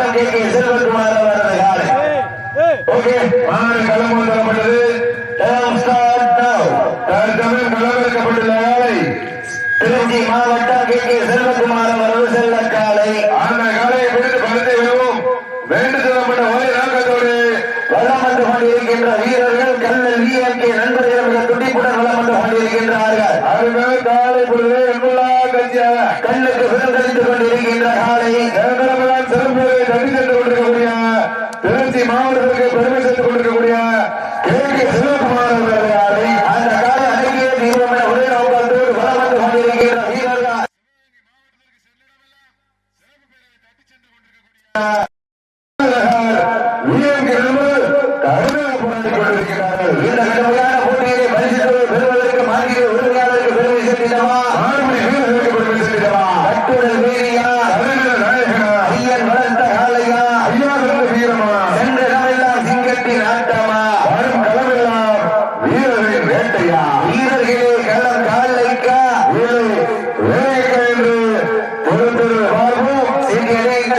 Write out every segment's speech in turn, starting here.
மாவட்டம் K K Selvakumar அவரது காலை. ஓகே மாடு களம் கொண்டப்பட்டது டைம் ஸ்டார்ட் நவ தற்சமயம் களமிறக்கப்பட்டுள்ள காலை திருச்சி மாவட்டம் கே கே செல்வகுமார் அவரது செல்ல காலை அந்த காலையை பிடித்து பலத்தை விடுவோம் வேண்டு சொல்லப்பட்ட ஒரே நோக்கத்தோடு வளம் வந்து கொண்டிருக்கின்ற வீரர்கள் கல்லல் விஎம்கே நண்பர்கள் மிக துடிப்புடன் வளம் வந்து கொண்டிருக்கின்றார்கள் அதுக்காக காலை. பொழுது கண்ணுக்கு விருந்தளித்துக் கொண்டிருக்கின்ற காலை. நிரந்தரமெல்லாம் சிறப்புகளை சென்று கொண்டிருக்கக்கூடிய திருச்சி மாவட்டத்திற்கு பெருமை சேர்த்துக் கொண்டிருக்கக்கூடிய கே. கே. சிவகுமார் அவர்கள் அந்த கால அழகிய தீபம் என ஒரே நோக்கத்தோடு வளம் வந்து கொண்டிருக்கின்ற வீரர்கள் இந்த கடுமையான போட்டியிலே பரிசுகளை பெறுவதற்கு மாநில உரிமையாளருக்கு பெருமை சேர்த்திடவா கட்டுடல் வீரியா ஐயன் வளர்த்த காளையா சென்ற இடமெல்லாம் சிங்கத்தின் ஆட்டமா வீரர்களின் வேட்டையா வீரர்களே களம் காலைக்கா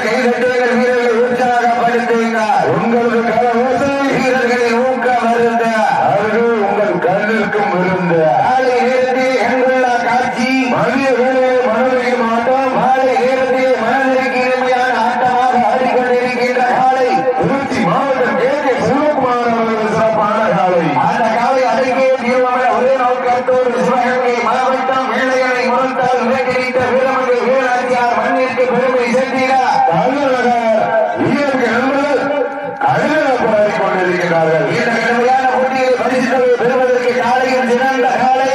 கைதட்டுங்கள் வீரர்களை உற்சாகப்படுத்துங்கள் உங்களது கள ஓசை வீரர்களின் ஊக்கம் இருந்த அவர்கள் உங்கள் கண்ணிற்கும் இருந்த காலை நேரத்தில் எங்குள்ள காட்சி மதிய வேளையில் மனதிற்கு ஆட்டம் மாலை நேரத்தில் மனதிற்கு இனிமையான ஆட்டமாக ஆடிக்கொண்டிருக்கின்ற காலை திருச்சி மாவட்டம் கே கே சிவகுமார் அவர்கள் சிறப்பான காலை அந்த காலை அடங்கிய தீர்வமன ஒரே நோக்கத்தோடு சிவகங்கை மாவட்டம் வேலையனை முரத்தால் விலக்கிரித்த வீரமங்கை வீராட்சியார் மண்ணிற்கு பெருமை சேர்க்கிறார் வீரர்கள் நண்பர்கள் கடுமையாக போராடி கொண்டிருக்கிறார்கள் இந்த கடுமையான போட்டியை பரிசுகளை பெறுவதற்கு காலையில் சிறந்த காலை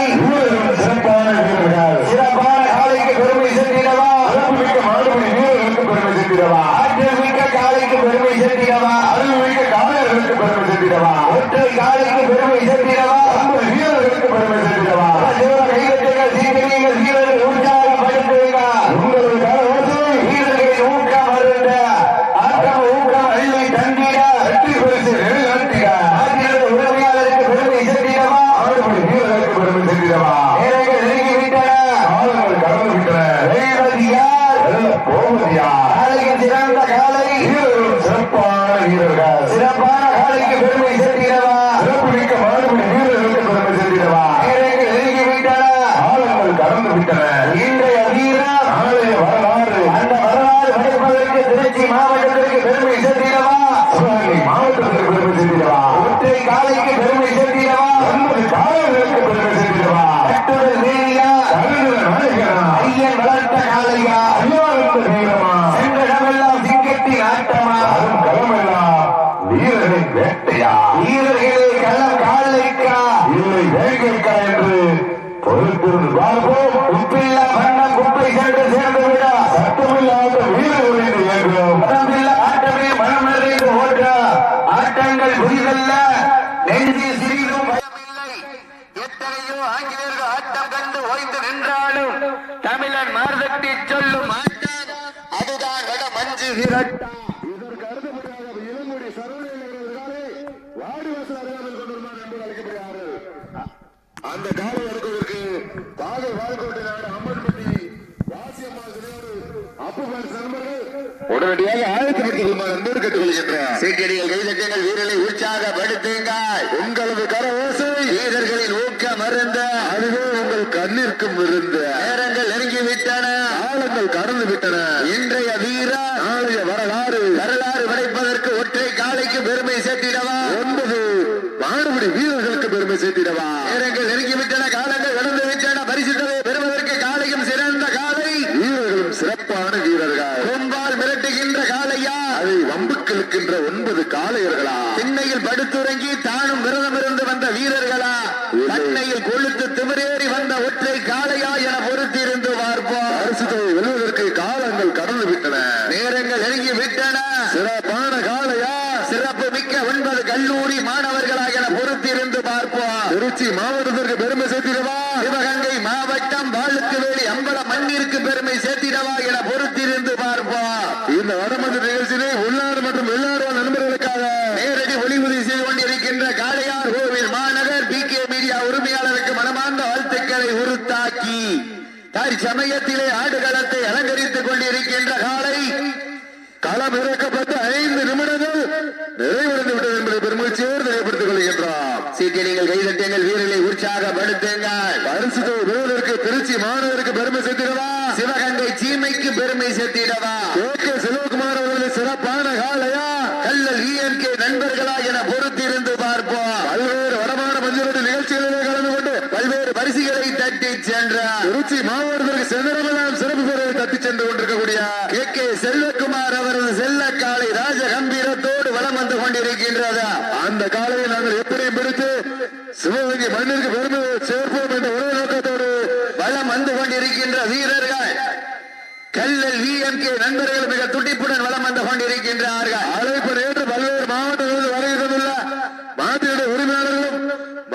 சிறப்பான வீரர்கள் சிறப்பான காலைக்கு பெருமை சேர்த்திடவா சிறப்புமிக்க மாடுபடி வீரர்களுக்கு பெருமை சேர்த்திடவா ஆற்றல் மிக்க காலைக்கு பெருமை சேர்த்திடவா அறிவு மிக்க காவலர்களுக்கு பெருமை சேர்த்திடவா ஒற்றை காலைக்கு பெருமை சேர்த்திடவா ஐம்பது வீரர்களுக்கு பெருமை சேர்த்திடவா சிவ கைதட்டுகள் சீக்கிரங்கள் வீரர்கள் உற்சாகப்படுத்துங்க உங்களது கால ஓசை வீரர்களின் ஊக்கம் வருந்த ஆட்டம் ஊக்கம் அள்ளி தந்திட வெற்றி பரிசு நிலைநாட்டிட ஆற்றியது உரிமையாளருக்கு பெருமை சேர்த்திடவா ஆறுபடி வீரர்களுக்கு பெருமை சேர்த்திடவா நேரங்கள் நெருங்கி விட்டன காலங்கள் கடந்து விட்டன வேவது யார் போவது யார் காலைக்கு சிறந்த காலை வீரர்களும் சிறப்பான வீரர்கள் சிறப்பான காலைக்கு பெருமை சேர்த்திடவா சிறப்பு மிக்க மாடுபடி வீரர்களுக்கு பெருமை சேர்த்திடவா நேரங்கள் நெருங்கி விட்டன காலங்கள் கடந்து விட்டன இன்றைய வீரர் நாளைய வரலாறு அந்த வரலாறு படைப்பதற்கு திருச்சி மாவட்டத்திற்கு பெருமை சேர்த்திடவா சிவகங்கை மாவட்டத்திற்கு பெருமை சேர்த்திடவா ஒற்றை காலைக்கு பெருமை சேர்த்திடவா ஒன்பது காலைகளுக்கு பெருமை சேர்த்திடவா கட்டுடல் வீரியா கருதுல நாயகனா ஐயன் வளர்த்த காலையா ஐயாவுக்கு வீரமா சென்ற இடமெல்லாம் சிங்கத்தின் ஆட்டமா. களமெல்லாம் வீரரின் வேட்டையா. வீரர்களே களம் காலைக்கா இல்லை வேங்கைக்கா என்று பொறுத்திருந்து பார்ப்போம் உப்பில்லா வண்ணம் குப்பை சென்று சேர்ந்து விட. சத்தமில்லாத வீரர்களின் இயங்கும் மனமில்ல ஆட்டமே மனம் நிறைந்து ஓட்ட. ஆட்டங்கள் புரிதல்ல. நெஞ்சில் சிறிதும் பயமில்லை. எத்தனையோ ஆங்கிலேயர்கள் ஆட்டம் கண்டு ஓய்ந்து நின்றாலும் தமிழன் மார்தட்டி சொல்லும் வட இதற்கு அடுத்தபடியாக இளங்குடி வாடிவாசல் அழைக்கப்படுகிறார்கள். அந்த காலை எடுப்பதற்கு பாகை அம்மன்பட்டி நண்பர்கள் உடனடியாக ஆயத்தப்படுத்துமாறு அன்போடு உற்சாகப்படுத்துங்கள் உங்களது கரவோசை வீரர்களின் ஊக்கம் மருந்த அதுவே உங்கள் கண்ணிற்கும் இருந்த நேரங்கள் நெருங்கி விட்டன காலங்கள் கடந்து விட்டன இன்றைய வீரர் நாளைய வரலாறு வரலாறு படைப்பதற்கு ஒற்றை காலைக்கு பெருமை சேர்த்திடவா ஒன்பது மாடுபிடி வீரர்களுக்கு பெருமை சேர்த்திடவா? நேரங்கள் நெருங்கி விட்டன காலங்கள் கடந்து விட்டன பரிசுத்தலை பெறுவதற்கு காலையும் சிறந்த காலை. வீரர்களும் சிறப்பான வீரர்கள். கொம்பால் மிரட்டுகின்ற காலையா அதை வம்புக்கு ஒன்பது காளையர்களா? திண்ணையில் படுத்துறங்கி தானும் விரதம் இருந்து வந்த வீரர்களா? கண்ணையில் கொழுத்து திமிரேறி வந்த ஒற்றை காளையா என பொறுத்திருந்து பார்ப்போம். பரிசுத்தை வெல்வதற்கு காலங்கள் கடந்து விட்டன. நேரங்கள் நெருங்கி விட்டன. சிறப்பான காளையா சிறப்பு மிக்க ஒன்பது கல்லூரி மாணவர்களா என பொறுத்திருந்து பார்ப்போம் திருச்சி மாவட்டத்திற்கு பெருமை சேர்த்திடவா? சிவகங்கை மாவட்டம் வாழுக்கு வேலி அம்பல மண்ணிற்கு பெருமை சேர்த்திடவா என பொறுத்திருந்து பார்ப்போம். இந்த வடமன்ற நிகழ்ச்சியிலே உள்ளார் மற்றும் வெளிநாடு நண்பர்களுக்காக நேரடி ஒளிபதிவு செய்து கொண்டிருக்கின்ற காளையார் கோவில் மாநகர் பி கே மீடியா உரிமையாளருக்கு மனமார்ந்த வாழ்த்துக்களை உருத்தாக்கி தற்சமயத்திலே ஆடுகளத்தை அலங்கரித்துக் கொண்டிருக்கின்ற காலை களம் இறக்கப்பட்டு ஐந்து நிமிடங்கள் நிறைவடைந்து விட்டது என்பதை பெருமகிழ்ச்சியோடு நிறைவேற்ற கொள்கின்றோம் சீட்டியடிகள் கைதட்டுங்கள் வீரர்களை உற்சாகப்படுத்துங்கள். பரிசு வீரருக்கு திருச்சி மாணவருக்கு பெருமை சேர்த்திடவா? சிவகங்கை சீமைக்கு பெருமை சேர்த்திடவா கே கே செல்வகுமார் அவர்களின் சிறப்பான காலையா கல்லல் இஎன்கே நண்பர்களா என பொறுத்திருந்து பார்ப்போம் பல்வேறு வடமான மஞ்சள் நிகழ்ச்சிகளிலே கலந்து கொண்டு பல்வேறு பரிசுகளை தட்டி சென்றார் திருச்சி மாவட்டத்திற்கு சென்றமெல்லாம் சிறப்பு பெயரை தட்டி சென்று கொண்டிருக்கக்கூடிய கே கே செல்வகுமார் அவரது செல்ல காலை ராஜ கம்பீரத்தோடு வலம் வந்து கொண்டிருக்கின்றதா அந்த காலையை நாங்கள் எப்படியும் பிடித்து சிவகங்கை மண்ணிற்கு பெருமை சேர்ப்போம் என்ற ஒரே நோக்கத்தோடு வலம் வந்து கொண்டிருக்கின்ற வீரர்கள் கல்லல் விஎம்கே நண்பர்கள் மிக துடிப்புடன் வளம் வந்து கொண்டிருக்கின்றார்கள். அழைப்பு நேற்று பல்வேறு மாவட்டங்களில் வருகிறதுள்ள மாட்டினுடைய உரிமையாளர்களும்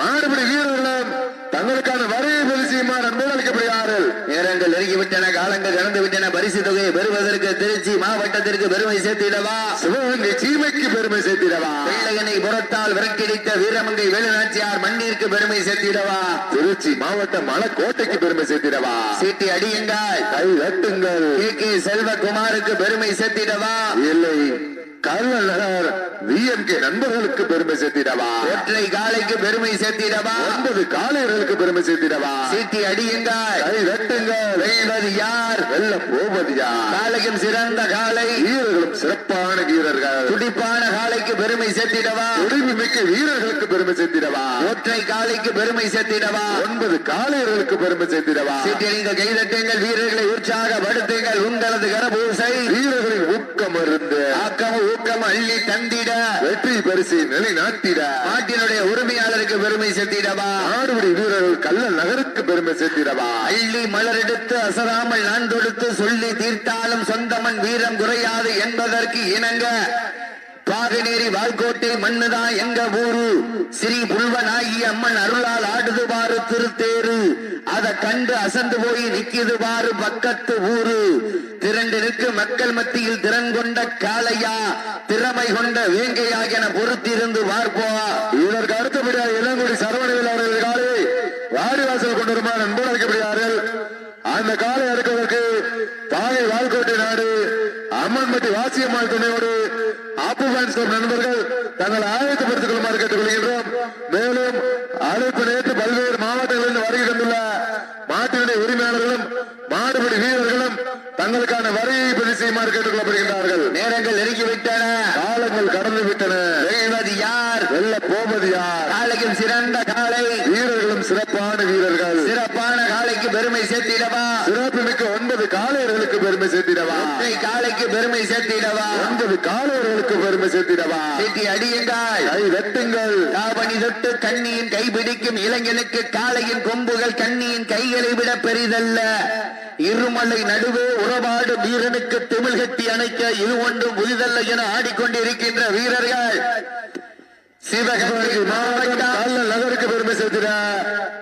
மாடுபிடி வீரர்களும் தங்களுக்கான வரையை பரிசுமாறு அன்போடு அளிக்கப்படுகிறார்கள் நெருங்கிவிட்டன காலங்கள் கடந்து விட்டன பரிசு தொகையை பெறுவதற்கு திருச்சி மாவட்டத்திற்கு பெருமை சேர்த்திடவா? சிவகங்கை சீமைக்கு பெருமை சேர்த்திடவா? வெள்ளையனை புறத்தால் விரட்டிடித்த வீரமங்கை வேலுநாச்சியார் மண்ணிற்கு பெருமை சேர்த்திடவா? திருச்சி மாவட்டம் மலக்கோட்டைக்கு பெருமை சேர்த்திடவா? சீட்டி அடியுங்கள். கை தட்டுங்கள். கே செல்வகுமாருக்கு பெருமை சேர்த்திடவா? இல்லை. நகர் விஎம்கே நண்பர்களுக்கு பெருமை சேர்த்திடவா? ஒற்றை காலைக்கு பெருமை சேர்த்திடவா? ஒன்பது காலையர்களுக்கு பெருமை சேர்த்திடவா? சீட்டி அடியுங்கள். கை தட்டுங்கள். வெல்வது யார்? வெல்ல போவது யார்? காலையும் சிறந்த காலை வீரர்களும் சிறப்பான வீரர்கள். துடிப்பான காலைக்கு பெருமை சேர்த்திடவா? துடிப்பு மிக்க வீரர்களுக்கு பெருமை சேர்த்திடவா? ஒற்றை காலைக்கு பெருமை சேர்த்திடவா? ஒன்பது காலையர்களுக்கு பெருமை சேர்த்திடவா? சீட்டியடிந்த கைதட்டுங்கள் வீரர்களை உற்சாகப்படுத்துங்கள். உங்களது கரபூசை. வீரர்களின் ஆக்கம் ஊக்கம் அள்ளி தந்திட. வெற்றி பரிசை நிலைநாட்டிட. நாட்டினுடைய உரிமையாளருக்கு பெருமை சேர்த்திடவா? ஆடுபடி வீரர்கள் கள்ளல் நகருக்கு பெருமை சேர்த்திடவா? அள்ளி மலர் எடுத்து அசராமல் நான் தொடுத்து சொல்லி தீர்த்தாலும் சொந்தமன் வீரம் குறையாது என்பதற்கு இணங்க. பாகநேரி வால்கோட்டை மண்ணுதான் எங்க ஊரு? ஸ்ரீ புல்வனாகி அம்மன் அருளால் ஆடுது பாரு திருத்தேரு. அத கண்டு அசந்து போய் நிக்குது பாரு பக்கத்து ஊரு. திரண்டு நிற்கு மக்கள் மத்தியில் திறன் கொண்ட காளையா. திறமை கொண்ட வேங்கையா என பொறுத்திருந்து பார்ப்போம். இதற்கு அடுத்தபடியாக இளங்குடி சரவணவில் அவர்கள் காலை வாடிவாசல் கொண்டு வருமாறு அன்போடு அழைக்கப்படுகிறார்கள். அந்த காலை அடுக்குவதற்கு அம்மன்பட்டி வாசியம்மாள் துணையோடு ஆப்பு ஃபேன்ஸ் கிளப் நண்பர்கள் தங்களை ஆயத்தப்படுத்திக் கொள்ளுமாறு கேட்டுக்கொள்கின்றோம். மேலும் அழைப்பு நேற்று பல்வேறு மாவட்டங்களில் வருகை தந்துள்ள மாட்டினுடைய உரிமையாளர்களும் மாடுபிடி வீரர்களும் தங்களுக்கான வரியை பதிவு செய்யுமாறு கேட்டுக்கொள்ளப்படுகின்றார்கள். நேரங்கள் நெருங்கிவிட்டன. காலங்கள் கடந்து விட்டன வெல்வது யார்? வெல்ல போவது யார்? காலையும் சிறந்த காலை. வீரர்களும் சிறப்பான வீரர்கள். சிறப்பான பெருமை சேர்த்திடவா? சிறப்பு மிக்க ஒன்பது காளையர்களுக்கு பெருமை சேர்த்திடவா? ஒற்றை காலைக்கு பெருமை சேர்த்திடவா? ஒன்பது காளையர்களுக்கு பெருமை சேர்த்திடவா? சீட்டி அடியுங்கள் கை வெட்டுங்கள். தாவணி தொட்டு கண்ணியின் கைபிடிக்கும் இளைஞனுக்கு காளையின் கொம்புகள் கண்ணியின் கைகளை விட பெரிதல்ல. இருமலை நடுவே உறவாடு வீரனுக்கு திமிழ் கட்டி அணைக்க இது ஒன்றும் புதிதல்ல என ஆடிக்கொண்டிருக்கின்ற வீரர்கள். சிவகங்கை மாவட்டம் கல்லல் நகருக்கு பெருமை சேர்த்திட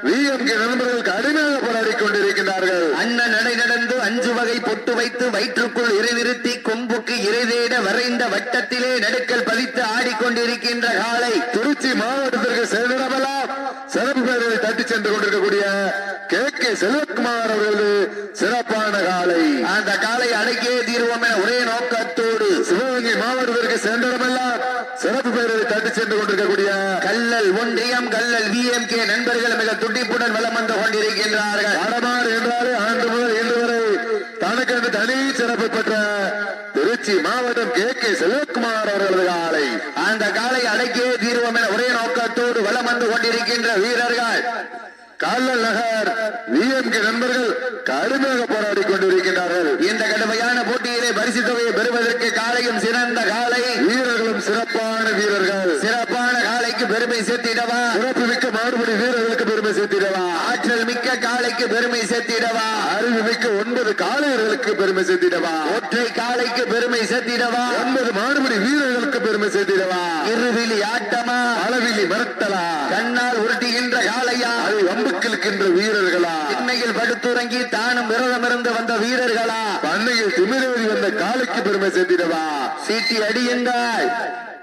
விஎம்கே நண்பர்கள் கடுமையாக போராடி கொண்டிருக்கின்றார்கள் அண்ணன் நடை நடந்து அஞ்சு வகை பொட்டு வைத்து வயிற்றுக்குள் இறை நிறுத்தி கொம்புக்கு இறை தேட வரைந்த வட்டத்திலே நடுக்கல் பதித்து ஆடிக்கொண்டிருக்கின்ற காலை. திருச்சி மாவட்டத்திற்கு செல்லிடமெல்லாம் சிறப்பு பெயர்களை தட்டி சென்று கொண்டிருக்கக்கூடிய கே கே செல்வகுமார் அவர்களது சிறப்பான காலை. அந்த காலை அடக்கியே தீர்வோம் என ஒரே நோக்கத்தோடு சிவகங்கை மாவட்டத்திற்கு சென்றடமெல்லாம் பத்து பெயர்களை தட்டு சென்று கொண்டிருக்கக்கூடிய கல்லல் ஒன்றியம் கல்லல் வி எம் கே நண்பர்கள் மிக துடிப்புடன் வளம் வந்து கொண்டிருக்கின்றார்கள். வடமாறு என்றாலே ஆண்டு முதல் இன்று வரை தனக்கென்று தனி சிறப்பு பெற்ற திருச்சி மாவட்டம் கே. கே. செல்வகுமார் அவர்களது காலை. அந்த காலை அடக்கியே தீர்வோம் என ஒரே நோக்கத்தோடு வளம் வந்து கொண்டிருக்கின்ற வீரர்கள். காலல் நகர் விஎம்கே நண்பர்கள் கடுமையாக போராடி கொண்டிருக்கின்றார்கள். இந்த கடுமையான போட்டியிலே பரிசு தொகையை பெறுவதற்கு காலையும் சிறந்த காலை. வி சிறப்பான வீரர்கள். சிறப்பான காலைக்கு பெருமை சேர்த்திடவா சிறப்பு மிக்க மாறுபடி வீரர்களுக்கு பெருமை சேர்த்திடவா ஆற்றல் மிக்க காலைக்கு பெருமை சேர்த்திடவா அறிவு மிக்க ஒன்பது காளையர்களுக்கு பெருமை சேர்த்திடவா ஒற்றை காலைக்கு பெருமை சேர்த்திடவா ஒன்பது மாறுபடி வீரர்களுக்கு பெருமை சேர்த்திடவா இருவிழி ஆட்டமா? அளவிலி மரத்தலா கண்ணால் உருட்டுகின்ற காளையா? அதை வம்புக்கிழுக்கின்ற வீரர்களா? இன்னையில் படுத்துறங்கி தானும் விரதம் இருந்து வந்த வீரர்களா? பண்ணையில் திமிரேறி வந்த காலைக்கு பெருமை சேர்த்திடவா சீட்டி அடியுங்கள்.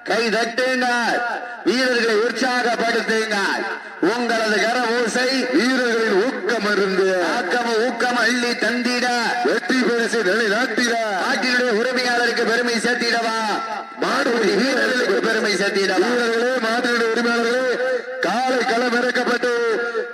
கை தட்டுங்கள். வீரர்களை உற்சாகப்படுத்துங்கள். உங்களது கர ஓசை வீரர்களின் ஊக்கம் இருந்து ஆக்கம ஊக்கம் அள்ளி தந்திட. வெற்றி பரிசு நிலைநாட்டிட. நாட்டினுடைய உரிமையாளருக்கு பெருமை சேர்த்திடவா? மாடுபிடி வீரர்களுக்கு பெருமை சேர்த்திடவா? வீரர்களே மாற்றினுடைய உரிமையாளர்களே காலை களம் இறக்கப்பட்டு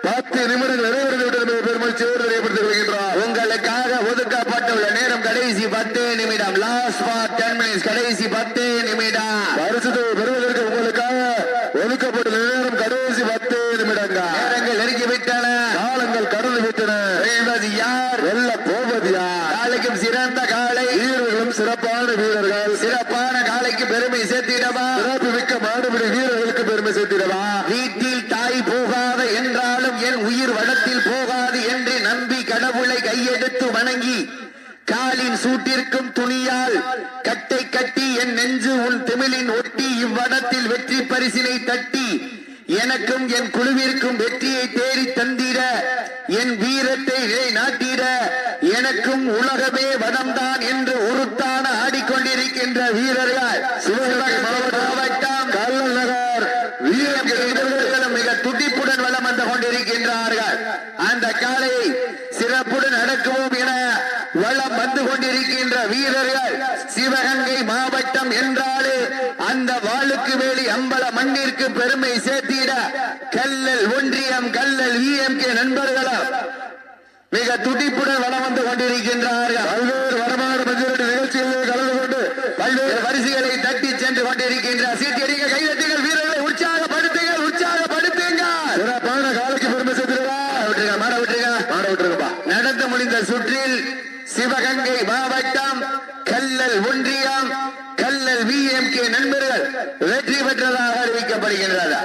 பத்து நிமிடங்கள் நிறைவேறி விட்டது பெருமை சேர் அறியப்படுத்திக் கொள்கின்றார் உங்களுக்காக ஒதுக்கப்பட்டுள்ள நேரம் கடைசி பத்து நிமிடம். லாஸ்ட் ஃபார் டென் மினிட்ஸ் கடைசி பத்து நிமிடம் பரிசுத்தை பெறுவதற்கு உங்களுக்காக ஒதுக்கப்பட்ட நேரம் கடைசி பத்து நிமிடங்கள் நேரங்கள் நெருங்கிவிட்டன காலங்கள் கடந்து விட்டன வெல்வது யார்? வெல்ல போவது யார்? காலைக்கும் சிறந்த காலை. வீரர்களும் சிறப்பான வீரர்கள். சிறப்பான காலைக்கு பெருமை சேர்த்திடவா? சிறப்பு மிக்க மாடுபிடி வீரர்களுக்கு பெருமை சேர்த்திடவா? வீட்டில் தாய் போகாத என்றாலும் என் உயிர் வடத்தில் போகாது என்று நம்பி கடவுளை கையெடுத்து வணங்கி காலின் சூட்டிற்கும் துணியால் கட்டை கட்டி என் நெஞ்சு உன் திமிழின் ஒட்டி இவ்வடத்தில் வெற்றி பரிசினை தட்டி எனக்கும் என் குழுவிற்கும் வெற்றியை தேடி தந்திட என் வீரத்தை நாட்டிட எனக்கும் உலகமே வடம்தான் என்று உருத்தான ஆடிக்கொண்டிருக்கின்ற வீரர்கள் சிவகங்கை மாவட்டம் கல்லல் வீரர்களும் மிக துடிப்புடன் வளம் வந்து கொண்டிருக்கின்றார்கள். அந்த காலை சிறப்புடன் அடக்குவோம் என வளம் வந்து கொண்டிருக்கின்ற வீரர்கள் சிவகங்கை மாவட்டம் என்றாலே வாளுக்கு வேலி அம்பல மண்ணிற்கு பெருமை சேர்த்திட கல்லல் ஒன்றியம் கல்லல் விஎம்கே நண்பர்களும் மிக துடிப்புடன் வளம் வந்து கொண்டிருக்கின்றார்கள். பல்வேறு வரமான மஞ்சள் நிகழ்ச்சிகளில் கலந்து கொண்டு பல்வேறு வரிசைகளை தட்டி சென்று கொண்டிருக்கின்ற சீட்டியடிக்க கைதட்டுங்கள் வீரர்களை உற்சாகப்படுத்துங்கள் உற்சாகப்படுத்துங்கள். சிறப்பான காலைக்கு பெருமை சேர்த்திடவா. விட்டுருங்க மாட விட்டுருங்க. மாட விட்டுருங்கப்பா. நடந்து முடிந்த சுற்றில் சிவகங்கை மாவட்டம் கல்லல் ஒன்றியம் கல்லல் விஎம்கே நண்பர்கள் leyenda